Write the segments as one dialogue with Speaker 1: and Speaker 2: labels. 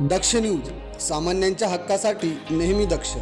Speaker 1: दक्ष news सामान्यांच्या हक्कासाठी नेहमी दक्ष.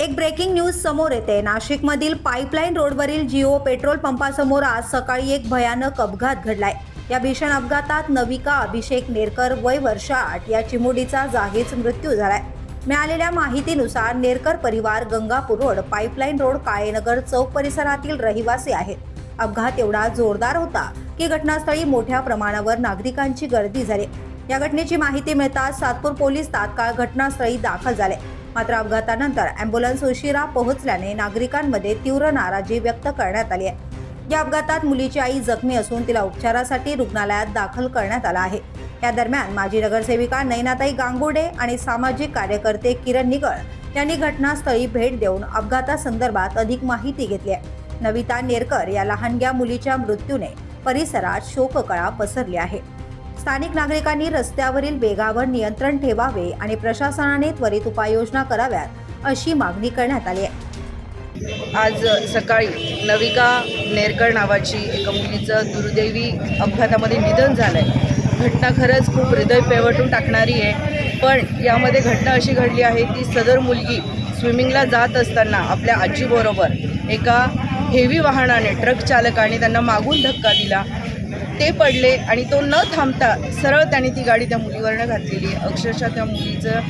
Speaker 2: एक ब्रेकिंग न्यूज समोर येते. नाशिकमधील पाईपलाईन रोडवरील जिओ पेट्रोल पंपासमोर आज सकाळी एक भयानक अपघात घडलाय. या भीषण अपघातात नविका अभिषेक नेरकर वय वर्ष आठ या चिमुडीचा जागीच मृत्यू झालाय. मिळालेल्या माहितीनुसार नेरकर परिवार Gangapur road pipeline road Kalenagar Chowk परिसरातील रहिवासी आहेत. अपघात एवढा जोरदार होता की घटनास्थळी मोठ्या प्रमाणावर नागरिकांची गर्दी झाली. या घटनेची माहिती मिळताच सातपूर पोलीस तात्काळ घटनास्थळी दाखल झाले. मात्र अपघातानंतर अँब्युलन्स उशिरा पोहोचल्याने नागरिकांमध्ये तीव्र नाराजी व्यक्त करण्यात आली आहे. या अपघातात मुलीची आई जखमी असून तिला उपचारासाठी रुग्णालयात दाखल करण्यात आला आहे. या दरम्यान माजी नगरसेविका नैनाताई गांगुडे आणि सामाजिक कार्यकर्ते किरण निगळ यांनी घटनास्थळी भेट देऊन अपघातासंदर्भात अधिक माहिती घेतली आहे. नविता नेरकर या लहानग्या मुलीच्या मृत्यूने परिसरात शोककळा पसरली आहे. स्थानिक नागरिकांनी रस्त्यावरील वेगावर नियंत्रण ठेवावे आणि प्रशासनाने त्वरित उपाययोजना कराव्यात अशी मागणी करण्यात आली आहे.
Speaker 3: आज सकाळी नविका नेरकर नावाची एका मुलीचं दुर्दैवी अपघातामध्ये निधन झालं आहे घटना खरंच खूप हृदय पेवटून टाकणारी आहे. पण यामध्ये घटना अशी घडली आहे की सदर मुलगी स्विमिंगला जात असताना आपल्या आजीबरोबर एका हेवी वाहनाने ट्रक चालकाने त्यांना मागून धक्का दिला. ते पडले आणि तो न थांबता सरळ त्याने ती गाडी त्या मुलीवरनं घातलेली आहे. अक्षरशः त्या मुलीचं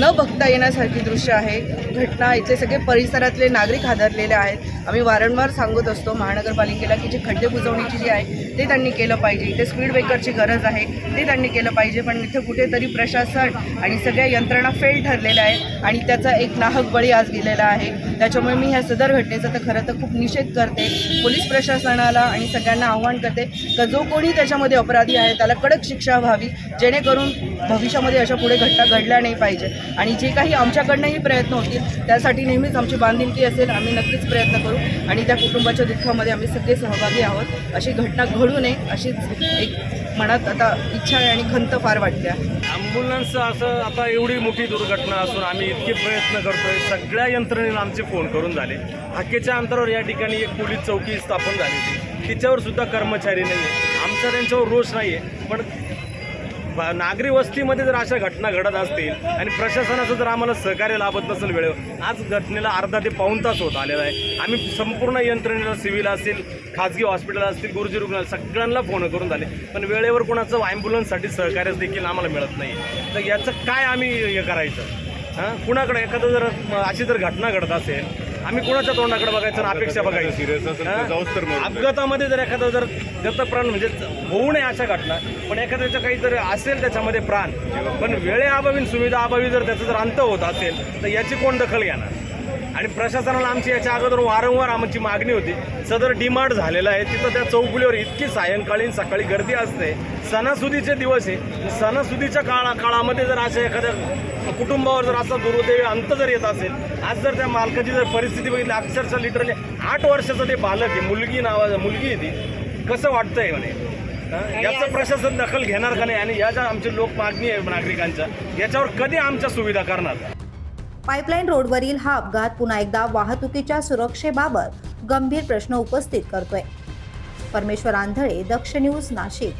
Speaker 3: न बघता येण्यासारखी दृश्य आहे. घटना इथले सगळे परिसरातले नागरिक हादरलेले आहेत. आम्ही वारंवार सांगत असतो महानगरपालिकेला की जे खड्डे बुजवण्याची जी आहे ते त्यांनी केलं पाहिजे. इथे स्पीड ब्रेकरची गरज आहे ते त्यांनी केलं पाहिजे. पण इथे कुठेतरी प्रशासन आणि सगळ्या यंत्रणा फेल ठरलेल्या आहेत आणि त्याचा एक नाहक बळी आज गेलेला आहे. त्याच्यामुळे मी ह्या सदर घटनेचा तर खरं तर खूप निषेध करते. पोलीस प्रशासनाला आणि सगळ्यांना आव्हान करते. जो कोणी त्याच्यामध्ये अपराधी आहे त्याला कडक शिक्षा व्हावी जेणेकरून भविष्यामध्ये अशा पुढे घटना घडल्या नाही पाहिजे. आणि जे काही आमच्याकडनंही प्रयत्न होतील त्यासाठी नेहमीच आमची बांधिलकी असेल आम्ही नक्कीच प्रयत्न करू आणि त्या कुटुंबाच्या दुःखामध्ये आम्ही सगळे सहभागी आहोत. अशी घटना घडू नये अशीच एक मनात आता इच्छा आहे आणि खंत फार वाटते
Speaker 4: ॲम्ब्युलन्स असं आता एवढी मोठी दुर्घटना असून आम्ही इतके प्रयत्न करतोय सगळ्या यंत्रणेला आमचे फोन करून झाले. हाकेच्या अंतरावर या ठिकाणी एक पोलीस चौकी स्थापन झाली होती. तिच्यावर सुद्धा कर्मचारी नाही आहे आमचा त्यांच्यावर रोष नाही आहे पण नागरी वस्तीमध्ये जर अशा घटना घडत असतील आणि प्रशासनाचं जर आम्हाला सहकार्य लाभत नसेल वेळेवर आज घटनेला अर्धा ते पाऊण तास होत आलेला आहे. आम्ही संपूर्ण यंत्रणेला सिव्हिल असेल खाजगी हॉस्पिटल असतील गुरुजी रुग्णालय सगळ्यांना फोन करून झाले. पण वेळेवर कोणाचं ॲम्ब्युलन्ससाठी सहकार्य देखील आम्हाला मिळत नाही तर याचं काय आम्ही हे करायचं? हां? कुणाकडे एखादं जर अशी जर घटना घडत असेल आम्ही कुणाच्या तोंडाकडे बघायचं आणि अपेक्षा बघायची? अपघातामध्ये जर एखादं जर गतप्राण म्हणजे होऊ नये अशा घटना पण एखाद्याचं काहीतरी असेल त्याच्यामध्ये प्राण पण वेळेअभावी सुविधा अभावी जर त्याचा जर अंत होत असेल तर याची कोण दखल घेणार? आणि प्रशासनाला आमची याच्या अगोदर वारंवार आमची मागणी होती. सदर डिमांड झालेलं आहे. तिथं त्या चौकुलीवर इतकी सायंकाळी आणि सकाळी गर्दी असते. सणासुदीचे दिवस आहे. सणासुदीच्या काळा काळामध्ये जर अशा एखाद्या कुटुंबावर जर असा दुर्दैवी अंत जर येत असेल आज जर त्या मालकाची जर परिस्थिती बघितली अक्षरशः लिटरली आठ वर्षाचं ते बालक आहे. मुलगी नावा मुलगी आहे ती. कसं वाटतंय म्हणे? याचं प्रशासन दखल घेणार का नाही? आणि या ज्या आमची लोक मागणी आहे नागरिकांच्या याच्यावर कधी आमच्या सुविधा करणार?
Speaker 2: पाईपलाईन रोडवरील हा अपघात पुन्हा एकदा वाहतुकीच्या सुरक्षेबाबत गंभीर प्रश्न उपस्थित करतोय. परमेश्वर आंधळे दक्ष न्यूज नाशिक.